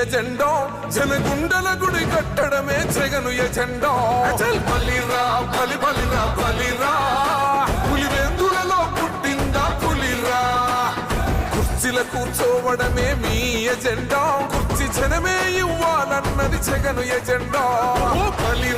ఎజెండో జనగుండల గుడి కట్టడమే జగను ఎజెండో అచల్ బలిరా బలి బలిరా. బలిరా పులివెందులలో పుట్టిందా పులిరా? కుర్చీల కూర్చోవడమే మీ ఎజెండా కుర్చీ జనమే ఇవ్వాలన్నది జగను ఎజెండా ఓ బలిరా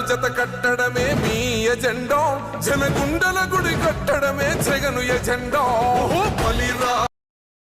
జగను జత కట్టడమే మీ ఎజెండో. జనగుండల గుడి కట్టడమే జగను ఎజెండో. ఓ బలిరా.